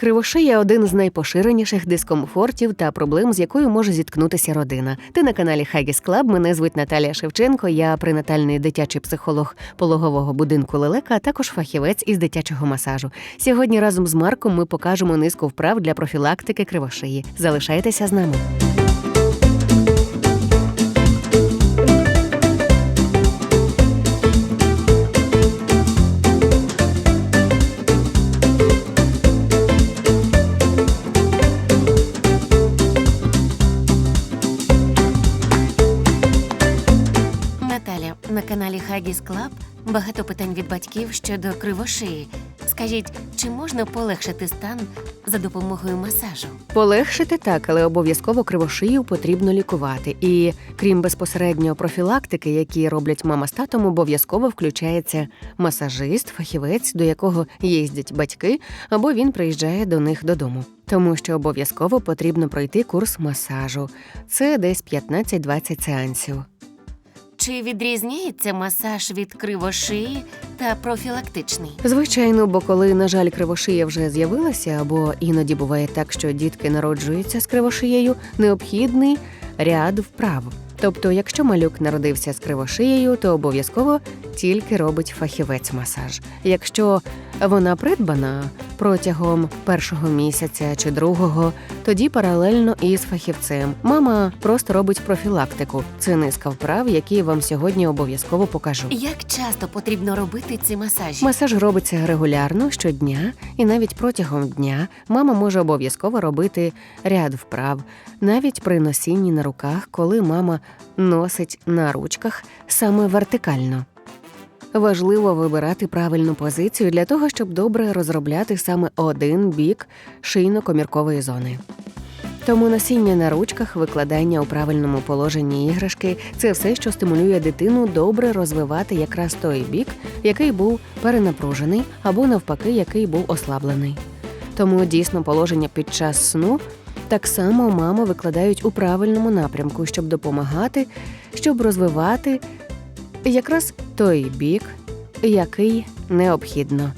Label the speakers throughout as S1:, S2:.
S1: Кривошия один з найпоширеніших дискомфортів та проблем, з якою може зіткнутися родина. Ти на каналі Хагіс Клаб. Мене звуть Наталія Шевченко. Я принатальний дитячий психолог пологового будинку Лелека, а також фахівець із дитячого масажу. Сьогодні разом з Марком ми покажемо низку вправ для профілактики кривошиї. Залишайтеся з нами.
S2: На каналі Хагіс Клаб багато питань від батьків щодо кривошиї. Скажіть, чи можна полегшити стан за допомогою масажу?
S1: Полегшити так, але обов'язково кривошию потрібно лікувати. І крім безпосередньо профілактики, які роблять мама з татом, обов'язково включається масажист, фахівець, до якого їздять батьки, або він приїжджає до них додому. Тому що обов'язково потрібно пройти курс масажу. Це десь 15-20 сеансів.
S2: Чи відрізняється масаж від кривошиї та профілактичний?
S1: Звичайно, бо коли, на жаль, кривошия вже з'явилася, або іноді буває так, що дітки народжуються з кривошиєю, необхідний ряд вправ. Тобто, якщо малюк народився з кривошиєю, то обов'язково тільки робить фахівець масаж. Якщо вона придбана протягом першого місяця чи другого, тоді паралельно із фахівцем. Мама просто робить профілактику. Це низка вправ, які я вам сьогодні обов'язково покажу.
S2: Як часто потрібно робити ці масажі?
S1: Масаж робиться регулярно щодня, і навіть протягом дня мама може обов'язково робити ряд вправ, навіть при носінні на руках, коли мама носить на ручках саме вертикально. Важливо вибирати правильну позицію для того, щоб добре розробляти саме один бік шийно-коміркової зони. Тому носіння на ручках, викладання у правильному положенні іграшки це все, що стимулює дитину добре розвивати якраз той бік, який був перенапружений, або навпаки, який був ослаблений. Тому дійсно положення під час сну так само мами викладають у правильному напрямку, щоб допомагати, щоб розвивати якраз той бік, який необхідно.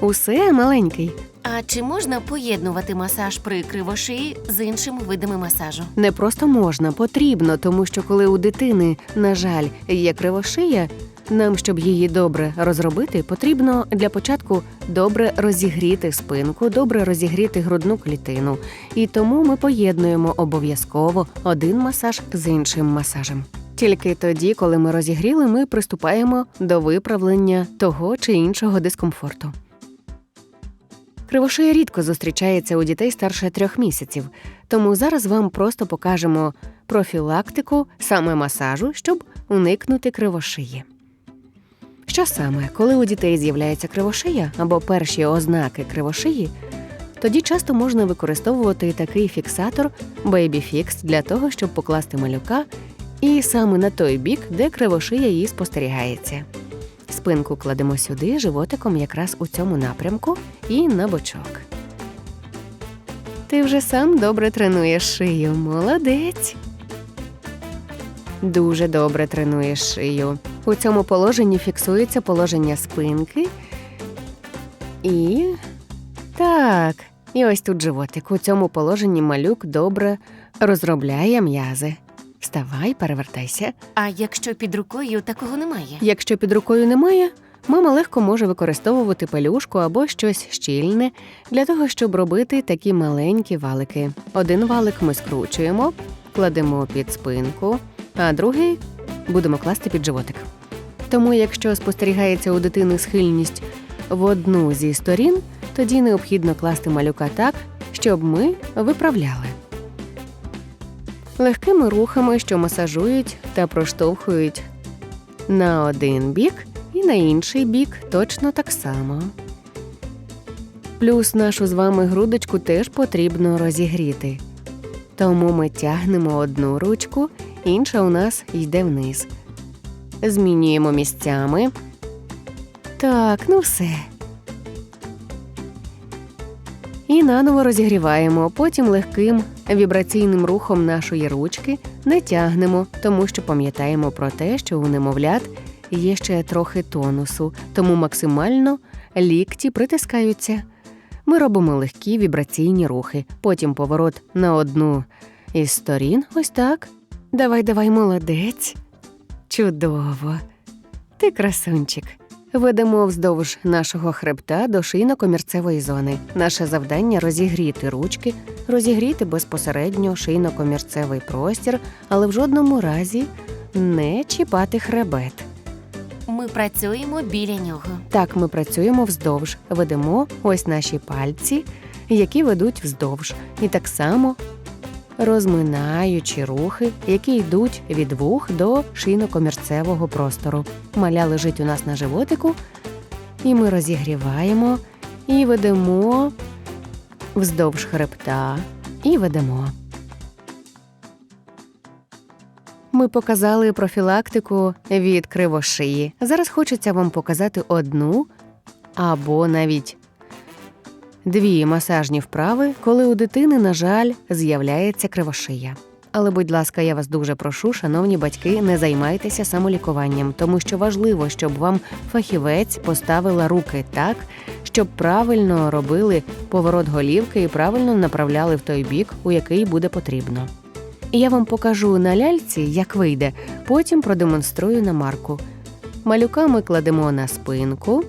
S1: Усе маленький.
S2: А чи можна поєднувати масаж при кривошиї з іншими видами масажу?
S1: Не просто можна, потрібно, тому що коли у дитини, на жаль, є кривошия, нам, щоб її добре розробити, потрібно для початку добре розігріти спинку, добре розігріти грудну клітину. І тому ми поєднуємо обов'язково один масаж з іншим масажем. Тільки тоді, коли ми розігріли, ми приступаємо до виправлення того чи іншого дискомфорту. Кривошия рідко зустрічається у дітей старше трьох місяців, тому зараз вам просто покажемо профілактику саме масажу, щоб уникнути кривошиї. Що саме, коли у дітей з'являється кривошия або перші ознаки кривошиї, тоді часто можна використовувати такий фіксатор Baby Fix для того, щоб покласти малюка і саме на той бік, де кривошия її спостерігається. Спинку кладемо сюди, животиком якраз у цьому напрямку і на бочок. Ти вже сам добре тренуєш шию. Молодець. Дуже добре тренуєш шию. У цьому положенні фіксується положення спинки. І. Так. І ось тут животик. У цьому положенні малюк добре розробляє м'язи. Вставай, перевертайся.
S2: А якщо під рукою такого немає?
S1: Якщо під рукою немає, мама легко може використовувати пелюшку або щось щільне для того, щоб робити такі маленькі валики. Один валик ми скручуємо, кладемо під спинку, а другий будемо класти під животик. Тому, якщо спостерігається у дитини схильність в одну зі сторін, тоді необхідно класти малюка так, щоб ми виправляли. Легкими рухами, що масажують та проштовхують на один бік і на інший бік точно так само. Плюс нашу з вами грудочку теж потрібно розігріти. Тому ми тягнемо одну ручку, інша у нас йде вниз. Змінюємо місцями. Так, ну все. І наново розігріваємо, потім легким вібраційним рухом нашої ручки не тягнемо, тому що пам'ятаємо про те, що у немовлят є ще трохи тонусу, тому максимально лікті притискаються. Ми робимо легкі вібраційні рухи, потім поворот на одну із сторін. Ось так. Давай, давай, молодець. Чудово. Ти красунчик. Ведемо вздовж нашого хребта до шийно-комірцевої зони. Наше завдання розігріти ручки, розігріти безпосередньо шийно-комірцевий простір, але в жодному разі не чіпати хребет.
S2: Ми працюємо біля нього.
S1: Так, ми працюємо вздовж, ведемо ось наші пальці, які ведуть вздовж, і так само розминаючи рухи, які йдуть від вух до шийно-комірцевого простору. Маля лежить у нас на животику, і ми розігріваємо і ведемо вздовж хребта і ведемо. Ми показали профілактику від кривошиї. Зараз хочеться вам показати одну або навіть дві масажні вправи, коли у дитини, на жаль, з'являється кривошия. Але, будь ласка, я вас дуже прошу, шановні батьки, не займайтеся самолікуванням, тому що важливо, щоб вам фахівець поставила руки так, щоб правильно робили поворот голівки і правильно направляли в той бік, у який буде потрібно. Я вам покажу на ляльці, як вийде, потім продемонструю на марку. Малюка ми кладемо на спинку,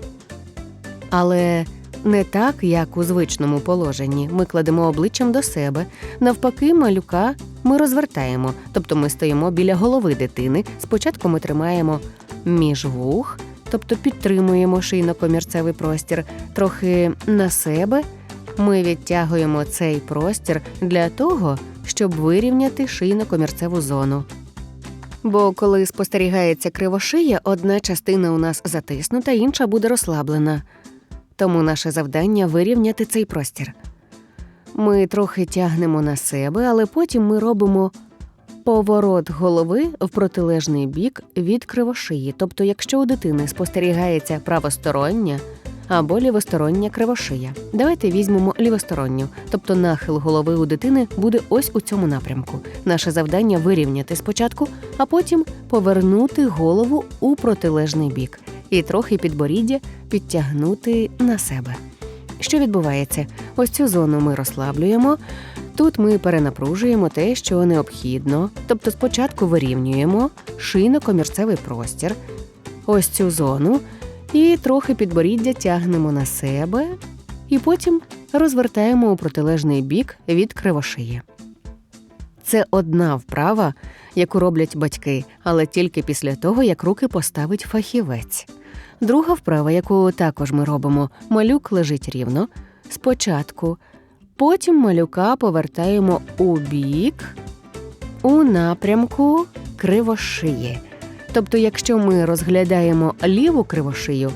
S1: але не так, як у звичному положенні. Ми кладемо обличчям до себе. Навпаки, малюка ми розвертаємо, тобто ми стоїмо біля голови дитини. Спочатку ми тримаємо між вух, тобто підтримуємо шийно-комірцевий простір, трохи на себе. Ми відтягуємо цей простір для того, щоб вирівняти шийно-комірцеву зону. Бо коли спостерігається кривошия, одна частина у нас затиснута, інша буде розслаблена. Тому наше завдання вирівняти цей простір. Ми трохи тягнемо на себе, але потім ми робимо поворот голови в протилежний бік від кривошиї. Тобто, якщо у дитини спостерігається правостороння або лівостороння кривошия. Давайте візьмемо лівосторонню, тобто нахил голови у дитини буде ось у цьому напрямку. Наше завдання вирівняти спочатку, а потім повернути голову у протилежний бік і трохи підборіддя підтягнути на себе. Що відбувається? Ось цю зону ми розслаблюємо. Тут ми перенапружуємо те, що необхідно, тобто спочатку вирівнюємо шийно-комірцевий простір, ось цю зону, і трохи підборіддя тягнемо на себе, і потім розвертаємо у протилежний бік від кривошиї. Це одна вправа, яку роблять батьки, але тільки після того, як руки поставить фахівець. Друга вправа, яку також ми робимо, малюк лежить рівно. Спочатку, потім малюка повертаємо у бік у напрямку кривошиї. Тобто, якщо ми розглядаємо ліву кривошию,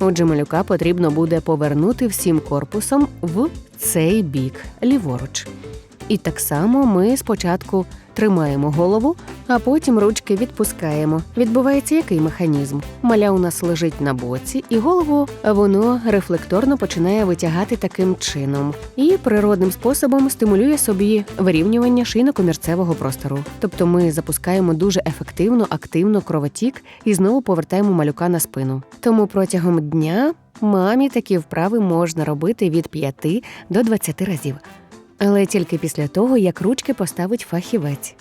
S1: отже, малюка потрібно буде повернути всім корпусом в цей бік ліворуч. І так само ми спочатку тримаємо голову, а потім ручки відпускаємо. Відбувається який механізм? Маля у нас лежить на боці, і голову воно рефлекторно починає витягати таким чином і природним способом стимулює собі вирівнювання шийно-комірцевого простору. Тобто ми запускаємо дуже ефективно, активно кровотік і знову повертаємо малюка на спину. Тому протягом дня мамі такі вправи можна робити від 5 до 20 разів але тільки після того, як ручки поставить фахівець.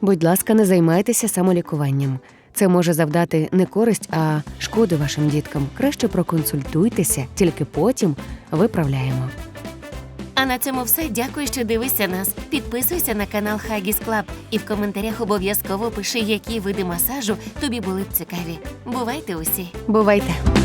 S1: Будь ласка, не займайтеся самолікуванням. Це може завдати не користь, а шкоди вашим діткам. Краще проконсультуйтеся, тільки потім виправляємо.
S2: А на цьому все. Дякую, що дивишся нас. Підписуйся на канал Хагіс Клаб і в коментарях обов'язково пиши, які види масажу тобі були б цікаві. Бувайте усі!
S1: Бувайте!